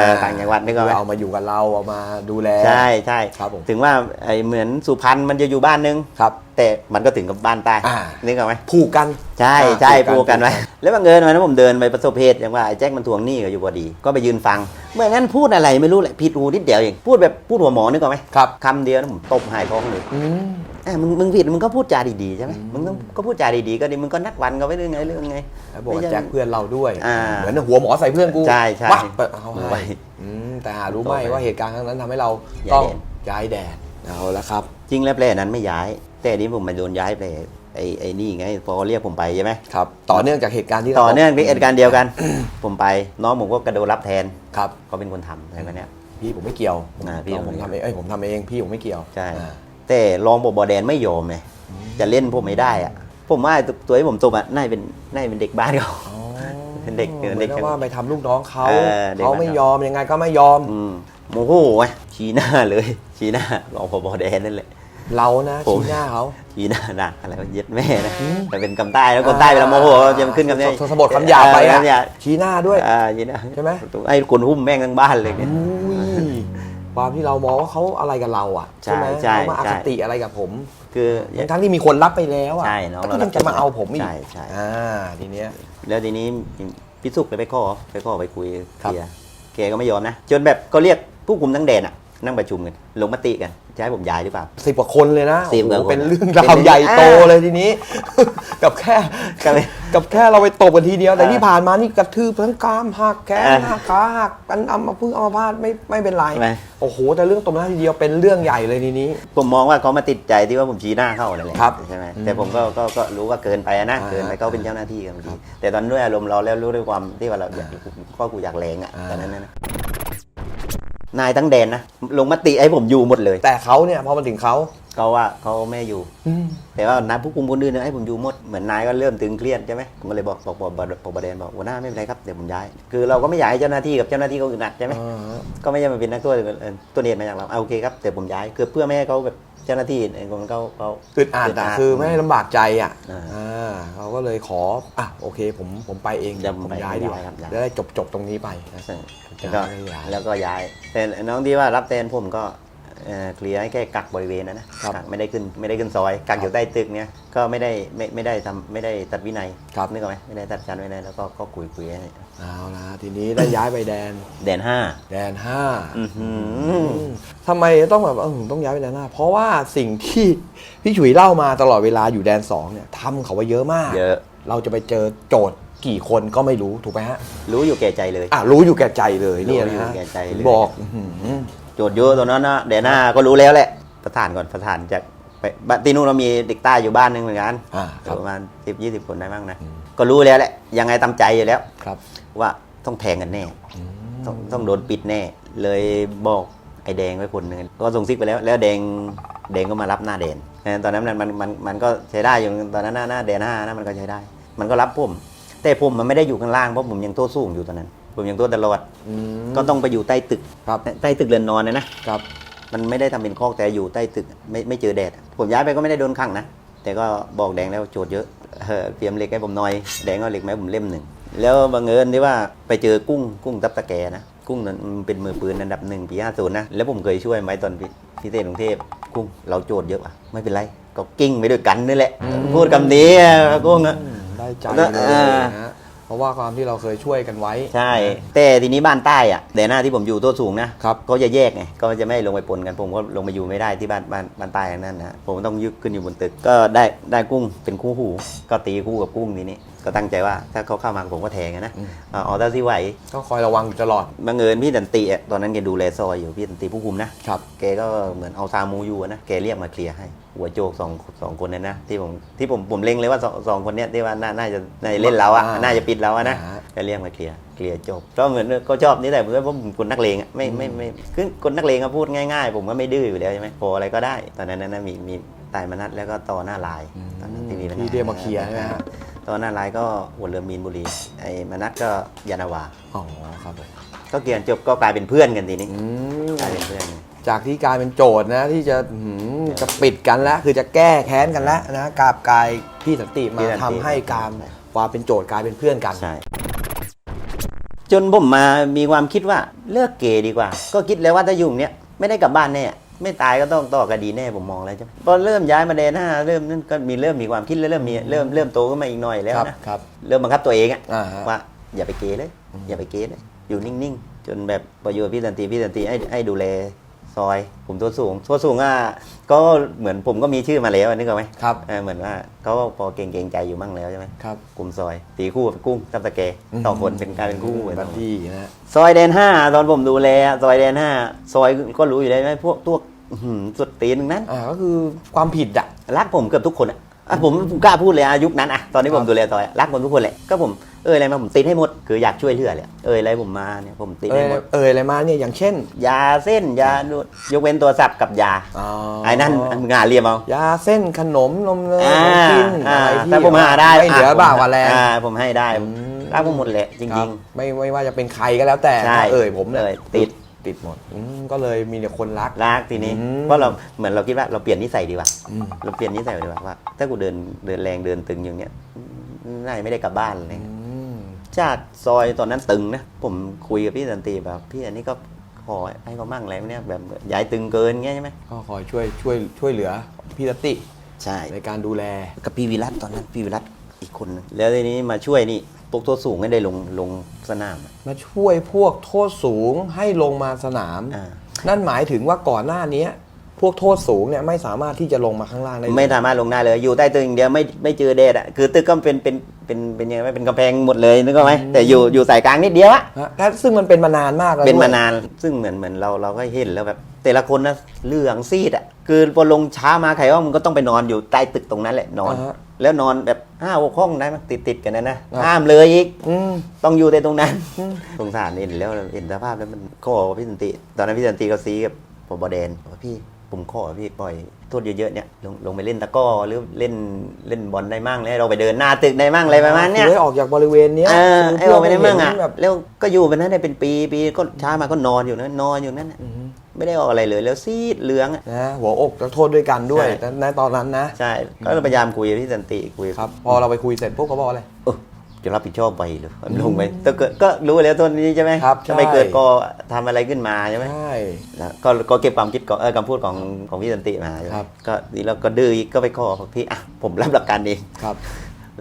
อต่างจังหวัดนึกออกไหมเอามาอยู่กับเราเอามาดูแล ใช่ใช่ครับผม ถึงว่าไอ้เหมือนสุพรรณมันจะอยู่บ้านนึง ครับ แต่มันก็ถึงกับบ้านใต้อ่านึกออกไหมผูกกัน ใช่อ่าใช่ผูปูกกันกันไว้ผูกกันแล้วบังเอิญวันนั้นผมเดินไปประสบเหตุอย่างว่าไอ้แจ็คมันทวงหนี้ก็อยู่พอดี ก็ไปยืนฟัง เมื่องั้นพูดอะไรไม่รู้แหละผิดหูนิดเดียวเองพูดแบบพูดหัวหมอนึกออกไหมครับ คำเดียวนะผมตบหายท้องเลย อืมเอ้ยมึงมึงผิดมึงก็พูดจาดีๆใช่ไหมมึงต้องก็พูดจาดีๆก็ดีมึงก็นัดวันกันไว้เรื่องไงเรื่องไงแล้วบอกว่าไม่ใช่ แจ็คเพื่อนเราด้วย อ่าเหมือนหัวหมอใส่เพื่อนกูใช่ใช่วักเปิดเอาไว้ให้อืมแต่หารู้ไหมต่อไปว่าเหตุการณ์ครั้งนั้นทำให้เราย้ายต้องแดนย้ายแดนเอาละครับ จริงแล้วแปลนั้นไม่ย้าย แต่นี้ผมมาโดนย้ายไปไอ้ไอ้นี่ไงพอเรียกผมไปใช่ไหมครับ ต่อเนื่องจากเหตุการณ์ที่ราต่อเนื่องเป็นเหตุการณ์เดียวกัน ผมไปน้องผมก็กระโดดรับแทนครับก็เป็นคนทำอะไรแบบเนี้ย พี่ผมไม่เกี่ยวผมอ่าพี่น้องผมทำเองเอ้ยผมทำเองพี่ผมไม่เกี่ยวใช่ อ่าแต่รองบบอแดนไม่ยอมไงจะเล่นผมไม่ได้อะผมว่าตัวตัวที่ผมตบอะน่าจะเป็นน่าจะเป็นเด็กบ้านเขา อ๋อเป็นเด็กเหมือนเด็กกับว่าไปทำลูกน้องเขาเออเด็ก เขาไม่ยอมยังไงก็ไม่ยอม อืมโมโหไงชี้หน้าเลย ชี้หน้ารองบบอแดนนั่นแหละ เรานะผมชี้หน้าเขาชี้หน้าหนักอะไรวะเย็ดแม่นะอืมแต่เป็นคำใต้แล้วคนใต้เวลาโมโหจะขึ้นคำนี้สสะบดคำหยาบไปเอออะคำหยาบชี้หน้าด้วยอ่าชี้หน้าใช่ไหมไอ้คนหุ้มแม่งทั้งบ้านเลยเนี่ยอุ้ยความที่เรามองว่าเขาอะไรกับเราอะใช่ไหมใช่เขามาอใช่คติอะไรกับผม คือทั้งๆที่มีคนรับไปแล้วอะใช่น้องก็เรายังจะมาเอาผมอีกใช่ใช่อ่าทีเนี้ยแล้วทีนี้พี่สุกเลยไปข้อไปข้อไปคุยครับเคลียร์แกก็ไม่ยอมนะจนแบบก็เรียกผู้คุมทั้งแดนอะ นั่งประชุมกันลงมติกันจะให้ผมย้ายหรือเปล่า สิบกว่าคนเลยนะสิบโอ้โหกว่าคนเป็นเรื่องเป็นราวใหญ่โตอ่าเลยทีนี้ กับแค่ก็เลยกับแค่เราไปตบกันทีเดียว แต่อ่าที่ผ่านมานี่กระทืบทั้งกรามหักแขนอ่าหักขาหักกันอัมพึ่งอัมพาตไม่ไม่เป็นไรไม่ โอ้โห แต่เรื่องตบหน้าทีเดียวเป็นเรื่องใหญ่เลยทีนี้ ผมมองว่าเขามาติดใจที่ว่าผมชี้หน้าเข้าอะไรแหละครับใช่ไหมอืมแต่ผมก็ก็ก็รู้ว่าเกินไปนะอ่าเกินไปเขาเป็นเจ้าหน้าที่กันบางทีแต่ตอนนั้นด้วยอารมณ์เราแล้วรู้ด้วยความที่ว่าเราอยากก็กูอยากแรงอะอ่า ตอนนั้นนะ นายทั้งแดนนะลงมติให้ผมอยู่หมดเลย แต่เขาเนี่ยพอมาถึงเขาเขาว่าเขาไม่อยู่อืมแต่ว่านายผู้คุมคนอื่นเนี่ยให้ผมอยู่หมด เหมือนนายก็เริ่มตึงเครียดใช่ไหมผมก็เลยบอกบอกบอกบอกบอกประเด็นบอกหัวหน้าไม่เป็นไรครับเดี๋ยวผมย้าย คือเราก็ไม่อยากให้เจ้าหน้าที่กับเจ้าหน้าที่เขาอึดอัดใช่ไหมอ่าก็ไม่ใช่มาเป็นนักโทษเออตัวเนียนมาจากเราเอาโอเคครับเดี๋ยวผมย้ายคือเพื่อไม่ให้เขาแบบ เจ้าหน้าที่ไอ้คนเขาเขา อึดอัดอะคือไม่ให้ลำบากใจอะอ่า อ่าเขาก็เลยขออะโอเค ผมผมไปเองเดี๋ยวผมไปย้ายดีกว่าย้ายครับย้าย จะได้จบจบตรงนี้ไปนะ แล้วก็ย้าย แล้วก็ย้ายแต่น้องที่ว่ารับแทนผมก็ เอ่อเคลียร์ให้แค่กักบริเวณนะนะครับกักไม่ได้ขึ้นไม่ได้ขึ้นซอยกักอยู่ใต้ตึกเนี่ยก็ไม่ได้ไม่ไม่ได้ทำไม่ได้ตัดวินัยครับ นึกออกไหมไม่ได้ตัดชั้นวินัยแล้วก็ก็คุยคุยให้เอาละทีนี้ได้ย้ายไปแดนแดนห้าแดนห้าอื้อหืออืมทำไมต้องแบบเออต้องย้ายไปแดนห้าเพราะว่าสิ่งที่ พี่ฉุยเล่ามาตลอดเวลาอยู่แดนสองเนี่ยทำเขาไว้เยอะมาก เยอะเราจะไปเจอโจทย์กี่คนก็ไม่รู้ถูกไหมฮะรู้อยู่แก่ใจเลย อะรู้อยู่แก่ใจเลยเนี่ยรู้อยู่นะฮะแก่ใจเลย บอกอื้อหือ โจทย์เยอะตัวนั้นนะเดยวหน้าก็รู้แล้วแหละประธานก่อนประธานจากไปบ้านที่นู่นเรามีเด็กใต้อยู่บ้านหนึงเหมือนกันอ่าครับประมาณสิบยี่สิบคนได้บ้างนะ อืม ก็รู้แล้วแหละยังไงตามใจอยู่แล้ว ครับว่าต้องแทงกันแน่ต้องต้องโดนปิดแน่ เลยบอกไอ้แดงไว้คนหนึ่งก็ส่งซิกไปแล้ว แล้วแดงแดงก็มารับหน้าแดนตอนนั้นมันมันมันมันก็ใช้ได้อยู่ตอนนั้นหน้าหน้าแดนห้านะมันก็ใช้ได้ มันก็รับผม แต่ผมมันไม่ได้อยู่ข้างล่างเพราะผมยังโต้สูงอยู่ตอนนั้น ผมยังโต้ตลอดอืมก็ต้องไปอยู่ใต้ตึก ครับใต้ตึกเรือนนอนนะนะครับ มันไม่ได้ทำเป็นคอกแต่อยู่ใต้ตึกไม่ไม่เจอแดด ผมย้ายไปก็ไม่ได้โดนขังนะ แต่ก็บอกแดงแล้วโจทย์เยอะเออเตรียมเหล็กให้ผมหน่อย แดงก็เหล็กมาให้ผมเล่มหนึ่ง แล้วบังเอิญที่ว่าไปเจอกุ้งกุ้งตับตะแกนะ กุ้งนั้นมันเป็นมือปืนอันดับหนึ่งปีห้าศูนย์นะ แล้วผมเคยช่วยไว้ตอนพิพิเศษกรุงเทพกุ้งเราโจทย์เยอะอะไม่เป็นไรก็กิ้งไปด้วยกันนี่แหละ พูดคำนี้อะกุ้งอะอืมได้ใจแล้เลวยอ่านะฮะ เพราะว่าความที่เราเคยช่วยกันไว้ ใช่ แต่ทีนี้บ้านใต้อะแต่หน้าที่ผมอยู่ตัวสูงนะครับ ก็จะแยกไงก็จะไม่ลงไปปนกันผมก็ลงมาอยู่ไม่ได้ที่บ้านบ้านบ้านใต้นั่นนะผมต้องยึดขึ้นอยู่บนตึกก็ได้ได้กุ้งเป็นคู่หู ก็ตีคู่กับกุ้งทีนี้ ก็ตั้งใจว่าถ้าเขาเข้ามาผมก็แทงอะนะอืมเอาเอาเท่าที่ไหวก็คอยระวังอยู่ตลอดบังเอิญพี่ตันติอะตอนนั้นแกดูแลซอยอยู่พี่ตันติผู้คุมนะครับแกก็เหมือนเอาซามูอยู่อะนะแกเรียกมาเคลียร์ให้หัวโจกสองสองคนนั้นนะที่ผมที่ผมผมเล็งเลยว่าสองสองคนเนี้ยที่ว่าน่าน่าจะน่าจะเล่นเราอะอ่าน่าจะปิดเราอะนะอ่าก็เรียกมาเคลียร์เคลียร์จบก็เหมือนก็ชอบนี่แหละเพราะว่าผมคนนักเลงอะไม่ไม่ไม่คือคนนักเลงก็พูดง่ายๆ ผมก็ไม่ดื้ออยู่แล้วใช่ไหมพออะไรก็ได้ ตอนนั้นนะมีมีตายมนัดแล้วก็ต่อหน้าลายตอนนั้นที่มีปัญหาที่เรียกมาเคลียร์ใช่ไหมฮะ ต่อหน้าลายก็หัวเรือมีนบุรี ไอ้มนัดก็ยานาวา อ๋อครับผมก็เกียร์จบก็กลายเป็นเพื่อนกันทีนี้อืมกลายเป็นเพื่อน จากที่กลายเป็นโจทย์นะที่จะหืมจะปิดกันแล้วคือจะแก้แค้นกันแล้วนะกราบกลายพี่สันติมาทำให้การความเป็นโจทย์กลายเป็นเพื่อนกัน ใช่ จนผมมามีความคิดว่าเลิกเกย์ดีกว่า ก็คิดแล้วว่าถ้ายุ่งเนี้ยไม่ได้กลับบ้านแน่ ไม่ตายก็ต้องต่อคดีแน่ผมมองแล้วใช่ไหมพอเริ่มย้ายมาเดนห้าเริ่มนั่นก็มีเริ่มมีความคิดแล้วเริ่มมีเริ่มเริ่มโตขึ้นมาอีกหน่อยแล้วครับนะครับ เริ่มบังคับตัวเองอะอ่าฮะ ว่าอย่าไปเกย์เลย อย่าไปเกย์เลยอยู่นิ่งๆ จนแบบพออยู่กับพี่สันติพี่สันติให้ให้ดูแล ซอย ผมตัวสูงตัวสูงอะก็เหมือนผมก็มีชื่อมาแล้วนึกออกไหมครับเออเหมือนว่าเขาก็พอเกรงๆใจอยู่มั่งแล้วใช่ไหมครับ กลุ่มซอย ตีคู่กับกุ้งตับตะเกสองคนเป็นกลารเป็นคู่เหมือนบักัดนดี้นะฮะซอยแดนห้าตอนผมดูแลซอยแดนห้าซอยก็รู้อยู่แล้วใช่ไหมพวกตัวอื้อหือสุดตีนทั้งนั้นอ่าก็คือความผิดอะรักผมเกือบทุกคนอะอะผมผมกล้าพูดเลยอะยุคนั้นอะตอนที่ครัผบมดูแลซอยอะรักผมทุกคนแหละก็ผม เอออะไรมาผมติดให้หมดคืออยากช่วยเหลือเลยอะเอออะไรผมมาเนี่ยผมติดเอให้อหมดเอออะไรมาเนี่ยอย่างเช่น ยาเส้นยาดูดยกเว้นตัวสับกับยาอ๋อ ไอ้นั่นงานเรียมเอายาเส้นขนมนมเนยอ่าของกินอ่าอะไรที่ถ้าผมหาได้ไม่เหลือผมบ้างว่าแรงอ่าผมให้ได้อืม รักผมหมดแหละจคริบง ไม่ไม่ว่าจะเป็นใครก็แล้วแต่ใช่ถ้าเอ่ยผมเนี่ยเอ่ยติด ติดหมดอืมก็เลยมีแต่คนรัก ๆรักทีนี้อืม เพราะเราเหมือนเราคิดว่าเราเปลี่ยนนิสัยดีกว่าอืมเราเปลี่ยนนิสัยดีกว่าว่า ถ้ากูเดินเดินแรงเดินตึงอย่างเงี้ยน่าจะไม่ได้กลับบ้านอะไรเงี้ยอืม จากซอยตอนนั้นตึงนะ ผมคุยกับพี่สันติแบบพี่อันนี้ก็ขอให้เขามั่งอะไรเนี่ยแบบย้ายตึงเกินเงี้ยใช่ไหมก็คอยช่วยช่วยช่วยเหลือพี่รตติใช่ในการดูแลกับพี่วิรัตตอนนั้นพี่วิรัตอีกคนนึงแล้วทีนี้มาช่วยนี่พวกตัวสูงไม่ได้ลงลงสนามอะมาช่วยพวกโทษสูงให้ลงมาสนามอ่านั่นหมายถึงว่าก่อนหน้านี้ พวกโทษสูงเนี่ยไม่สามารถที่จะลงมาข้างล่างได้เลยไม่สามารถลงได้เลย อยู่ใต้ตึกอย่างเดียวไม่ไม่เจอแดดอะคือตึกก็เป็นเป็นเป็นเป็นยังไงเป็นกำแพงหมดเลยนึกออกไหมแต่อยู่อยู่สายกลางนิดเดียวอะฮะและซึ่งมันเป็นมานานมากแล้วเป็นด้วยมานานซึ่งเหมือนเหมือนเราเราก็เห็นแล้วแบบแต่ละคนนะเหลืองซีดอะคือพอลงช้ามาใครว่ามันก็ต้องไปนอนอยู่ใต้ตึกตรงนั้นแหละนอนาฮะ แล้วนอนแบบห้าหกห้องได้มั้ยติดติดๆกันนะนะครับห้ามเลยอีก อืม ต้องอยู่แต่ตรงนั้นสงสารเห็นแล้วเห็นสภาพแล้วมันขอพี่สันติ ตอนนั้นพี่สันติก็ซีกับผบแดนบอกว่าพี่ ผมขอพี่ปล่อยโทษเยอะๆเนี่ยลงลงไปเล่นตะกร้อหรือเล่นเล่นบอลได้มั่งแล้วเราไปเดินหน้าตึกได้มั่งอะไรประมาณเนี้ยคือให้ออกจากบริเวณเนี้ยเออคืไอ้ออกไปได้มั่งอะเพื่ให้เห็นแบบแล้วก็อยู่ไปนั้นได้เป็นปีปีก็ช้ามาก็นอนอยู่นั้นนอนอยู่นั้นน่ะอืมไม่ได้ออกอะไรเลยแล้วซีดเหลืองอะนะหัวอกจะโทษด้วยกันด้วยใช่แต่ในตอนนั้นนะใช่ก็พยายามคุยกับพี่สันติคุยครับ พอเราไปคุยเสร็จพวกเขาบอกอะไรเออ จะรับผิดชอบไปหรือลงไปแต่เกิดก็รู้แล้วตัวนี้ใช่ไหมครับถ้าไม่ใช่เกิดก็ทำอะไรขึ้นมาใช่ไหมใช่แล้วก็ก็เก็บความคิดของเออคำพูดของของพี่สันติมาใช่ไหมครับก็นี่เราก็ดื้ออีกก็ไปขอบอกพี่อะผมรับประกันเองครับ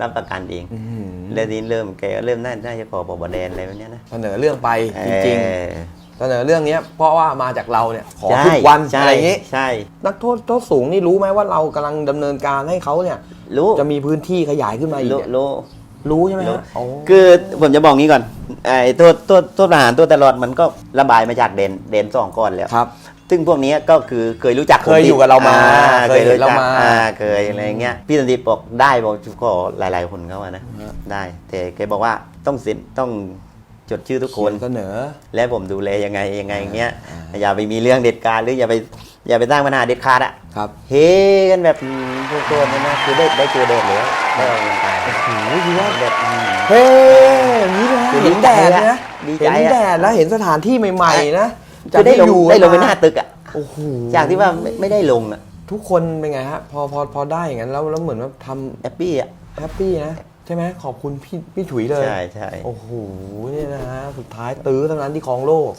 รับประกันเองอื้อหือแล้วนี้เริ่มแกก็เริ่มน่าน่าจะขอบอกบอแดนอะไรแบบเนี้ยนะเสนอเรื่องไปจริงเออๆเสนอเรื่องเนี้ยเพราะว่ามาจากเราเนี่ยขอใช่ทุกวันใช่อะไรอย่างงี้ใช่ นักโทษโทษสูงนี่รู้ไหมว่าเรากำลังดำเนินการให้เขาเนี่ยรู้จะมีพื้นที่ขยายขึ้นมาอีกรู้เนี่ย รู้รู้ใช่ไหมรู้ฮะโอ้คือผมจะบอกงี้ก่อนไอ้ตัวตัวตัวทหารตัวตลอดมันก็ระบายมาจากเดนเดนสองก่อนแล้วครับ ซึ่งพวกนี้ก็คือเคยรู้จักเคยอยู่กับเรามาอ่เคยเห็นเรามา อ่เคยอะไรเงี้ยพี่สันติบอกได้บอกก็หลาย ๆ คนเขาอะนะฮะได้แต่แกบอกว่าต้องสินต้องจดชื่อทุกคนเสนอ และผมดูแลยังไงยังไงเงี้ย อ่าอย่าไปมีเรื่องเด็ดขาดหรืออย่าไปอย่าไปสร้างปัญหาเด็ดขาดอะครับเฮกันแบบอืมพวกตัวนี้นะคือได้ได้เจอแดดแล้วได้ออกกำลังกายโอ้โหดีว่าแบบอืมเฮ้ยอย่างนี้นะคือเห็นแดดนะดีใจเห็นอะแดดแล้วเห็นสถานที่ใหม่ๆนะคือได้ลงที่อยู่ได้ลงไปมหน้าตึกอะโอ้โหจากที่ว่าไม่ไม่ได้ลงอะทุกคนเป็นไงฮะพอพอพอได้อย่างนั้นแล้วแล้วเหมือนว่าทแฮปปี้อะำแฮปปี้นะใช่ไหมขอบคุณพี่พี่ฉุยเลย ใช่ใช่โอ้โหเนี่ยนะฮะสุดท้ายตื้อทั้งนั้นที่ครองโลก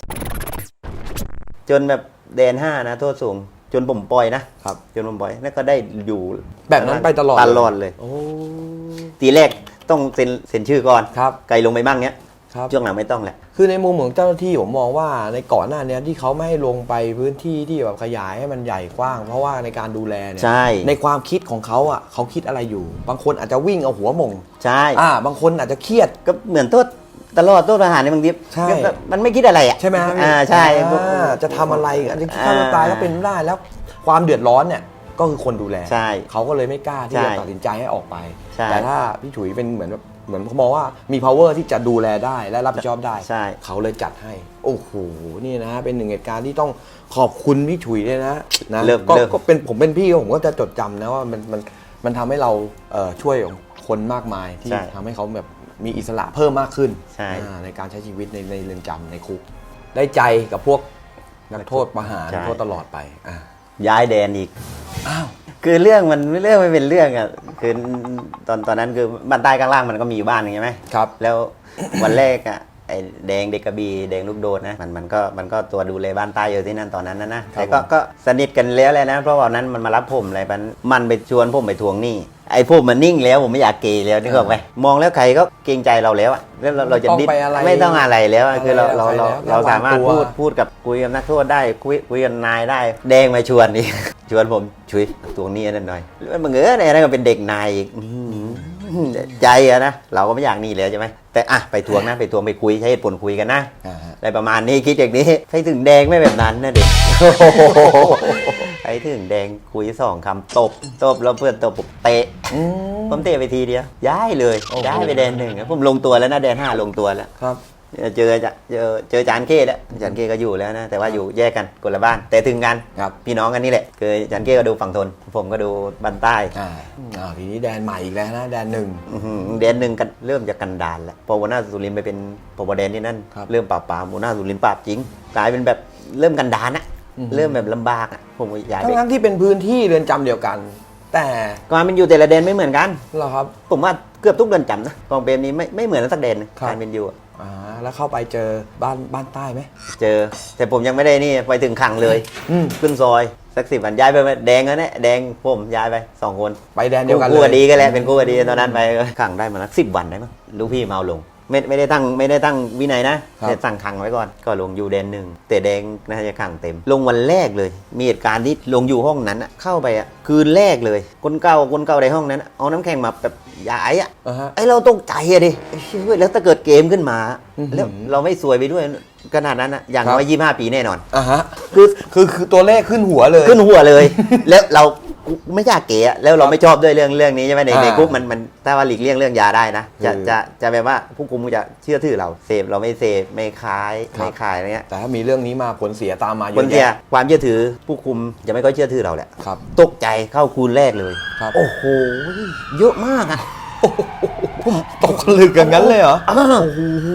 จนแบบแดนห้านะโทษสูง จนผมปล่อยนะครับ จนผมปล่อยแล้วก็ได้อยู่แบบนั้นไปตลอดตลอดเลยโอ้ทีแรกต้องเซ็นเซ็นชื่อก่อนครับไกลลงไปบ้างเนี้ยครับช่วงหลังไม่ต้องแหละคือในมุมของเจ้าหน้าที่ผมมองว่าในก่อนหน้านี้ที่เขาไม่ให้ลงไปพื้นที่ที่แบบขยายให้มันใหญ่กว้าง เพราะว่าในการดูแลเนี่ยใช่ในความคิดของเขาอะเขาคิดอะไรอยู่ บางคนอาจจะวิ่งเอาหัวหมง ใช่อ่าบางคนอาจจะเครียดก็เหมือนโทษ ตลอดโทษทหารในบางทีใช่ก็มันไม่คิดอะไรอะใช่ไหมอ่าใช่อ่าจะทำอะไรอาจจะฆ่าตัวตายก็เป็นไม่ได้แล้วความเดือดร้อนเนี่ยก็คือคนดูแลใช่เขาก็เลยไม่กล้าที่ใช่จะตัดสินใจให้ออกไป ใช่แต่ถ้าพี่ฉุยเป็นเหมือนแบบเหมือนเขามองว่ามี power ที่จะดูแลได้และรับผิดชอบได้ ใช่ เขาเลยจัดให้ โอ้โหนี่นะเป็นหนึ่งเหตุการณ์ที่ต้องขอบคุณพี่ฉุยเลยนะนะเริ่มก็เริ่มก็เป็นผมเป็นพี่ผมก็จะจดจำนะว่ามันมันมันทำให้เราเอ่อช่วยคนมากมายที่ใช่ ทำให้เขาแบบ มีอิสระเพิ่มมากขึ้นใช่ อ่าในการใช้ชีวิตในในเรือนจำในคุก ได้ใจกับพวกนักโทษประหารใช่ โทษตลอดไปอ่าย้ายแดนอีก อ้าว คือเรื่องมันเรื่องไม่เป็นเรื่องอะคือตอนตอนนั้นคือบ้านใต้ข้างล่างมันก็มีอยู่บ้านหนึงใช่ไหมครับ แล้ว วันแรกอะไอ้แดงเด็กกระบีแดงลูกโดดนะมันมันก็มันก็ตัวดูแลบ้านใต้อยู่ที่นั่นตอนนั้นนะนะแต่ก็ผมก็สนิทกันแล้วแหละนะเพราะว่านั้นมันมารับผมอะไรมันมันไปชวนผมไปทวงหนี้ ไอ้ผมมันนิ่งแล้วผมไม่อยากเกยแล้วนึกออกไหมมองแล้วใครก็เกรงใจเราแล้วอะแล้วเราเราจะต้องดิ้นไปอะไรไม่ต้องอะไรแล้วอะคือเราเราเราอะไรแล้วเราสามารถระวังตัว พูดพูดกับคุยกับนักโทษได้คุยคุยกับนายได้ แดงมาชวนนี่ ชวนผมช่วยทวงหนี้นั่นหน่อยแล้วมึงเออเนี่ยนั่นก็เป็นเด็กนายอีกใจอะนะเราก็ไม่อยากหนี่แล้วใช่ไหมแต่อะไปทวงนะไปทวงไปคุยใช้เหตุผลคุยกันนะ อ่าฮะ อะไรประมาณนี้คิดอย่างนี้ใครถึงแดงไม่แบบนั้นนะเด็ก ใครถึงแดงคุยสองคำตบตบแล้วเพื่อนตบผมเตะอืม ผมเตะไปทีเดียวย้ายเลยโอ้โห ย้ายไปแดนหนึ่งผมลงตัวแล้วนะแดนห้าลงตัวแล้วครับ เจอจะเจอเจอจานเก้แล้วจานเก้ก็อยู่แล้วนะแต่ว่าอยู่แยกกันคนละบ้าน แต่ถึงกันครับ พี่น้องกันนี่แหละคือจานเก้ก็ดูฝั่งทน ผมก็ดูบ้านใต้อ่าอ่าทีนี้แดนใหม่อีกแล้วนะแดนหนึ่ง อื้อหือแดนหนึ่งกันเริ่มจากกันดานแล้วพอวันหน้าสุรินทร์ไปเป็นพบแดนที่นั่นครับ เริ่มปราบปรามหัวหน้าสุรินทร์ปราบจริง กลายเป็นแบบเริ่มกันดานอะอือหือ เริ่มแบบลำบากอะผมก็ย้ายไปทั้งนั้นที่เป็นพื้นที่เรือนจำเดียวกัน แต่การเป็นอยู่แต่ละแดนไม่เหมือนกัน เหรอครับ ผมว่าเกือบทุกเดือนจำนะกองเปรมนี้ไม่ไม่เหมือนสักแดนหนึ่งครับ การเป็นอยู่อะอ่าแล้วเข้าไปเจอบ้านบ้านใต้ไหมเจอ แต่ผมยังไม่ได้นี่ไปถึงขังเลยอืมขึ้นซอยสักสิบวันย้ายไปไหมแดงแล้วเนี่ยแดงผมย้ายไปสองคนไปแดนเดียวกันคู่เลกัยดีกันแหละเป็นคู่กันดีตอนนั้นไปขังได้มาแล้วสิบวันได้มั้งลูกพี่เมาลง ไม่ไม่ได้ตั้งไม่ได้ตั้งวินัยนะครับแต่สั่งขังไว้ก่อน ก็ลงอยู่แดนหนึ่งแต่แดงน่าจะขังเต็ม ลงวันแรกเลย มีเหตุการณ์ที่ลงอยู่ห้องนั้นอะเข้าไปอะคืนแรกเลย คนเก่าคนเก่าในห้องนั้นอะเอาน้ำแข็งมาแบบย้ายอะอ่าฮะ ไอเราตกใจอะดิไอ้เฮ้ยแล้วถ้าเกิดเกมขึ้นมา อื้อหือแล้วเราไม่ซวยไปด้วยขนาดนั้นอะอย่างครับน้อยยี่ห้าปีแน่นอน อ่าฮะคือคือคือตัวเลขขึ้นหัวเลย ขึ้นหัวเลย แล้วเรา ไม่อยากเก๋อะแล้วเราไม่ชอบด้วยเรื่องเรื่องนี้ใช่ไหมในอ่าในคุกมันมันถ้าว่าหลีกเลี่ยงเรื่องยาได้นะ จะคือจะจะแบบว่าผู้คุมจะเชื่อถือเราเสพเราไม่เสพไม่ขายครับ ไม่ขายอะไรเงี้ยแต่ถ้ามีเรื่องนี้มาผลเสียตามมาเยคนอะเสียแยะความเชื่อถือผู้คุมจะไม่ค่อยเชื่อถือเราแหละ ครับ ตกใจเข้าคูณแรกเลยครับ โอ้โหเยอะมากอะตกผลึกอย่างนั้นเลยเหรออ้าวโอ้โห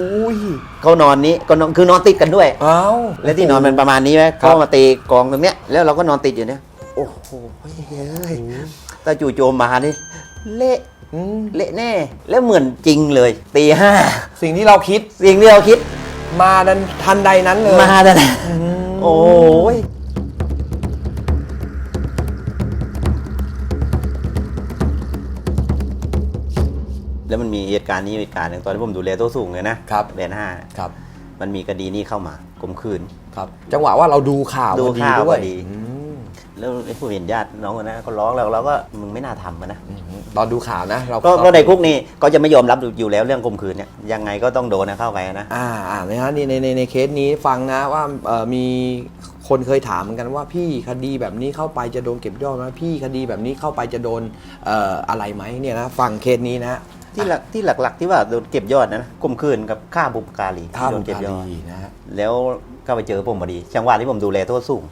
เขานอนนี้ก็นอนคือนอนติดกันด้วยเอ้าแล้วที่นอนมันประมาณนี้ไหมครับ เขามาตีกองตรงเนี้ยแล้วเราก็นอนติดอยู่เนี่ย โอ้โหเฮ้ยถ้าจู่โจมมานี่เละอืมเละแน่ แล้วเหมือนจริงเลยตีห้าสิ่งที่เราคิดสิ่งที่เราคิด มาดันทันใดนั้นเลย มาแต่นะอืมโอ้ยแล้วมันมีเหตุการณ์นี้เหตุการณ์หนึ่งตอนที่ผมดูแลตัวสูงเลยนะครับเดือนห้าครับ มันมีคดีนี้เข้ามากลมคืนครับ จังหวะว่าเราดูข่าวดูพอข่าวด้วยพอดีอืม แล้วไอ้ผู้เห็นญาติน้องคนนั้นเขาร้องแล้วเราก็มึงไม่น่าทำมันนะอืมตอนดูข่าวนะ เราก็ก็ในคุกนี่ก็จะไม่ยอมรับอยู่แล้วเรื่องข่มขืนเนี่ยยังไงก็ต้องโดนนะเข้าไปนะอ่าอ่านะฮะนี่ในในในเคสนี้ฟังนะว่าเอ่อมีคนเคยถามเหมือนกันว่าพี่คดีแบบนี้เข้าไปจะโดนเก็บยอดไหมพี่คดีแบบนี้เข้าไปจะโดนเอ่ออะไรไหมเนี่ยนะฟังเคสนี้นะที่หลักที่หลักๆที่ว่าโดนเก็บยอดนะข่มขืนกับฆ่าบุพการีถ้าที่โดบุนเก็บกายอดรีนะฮะแล้วก็ไปเจอผมพอดีจังหวะที่ผมดูแลโทษสูง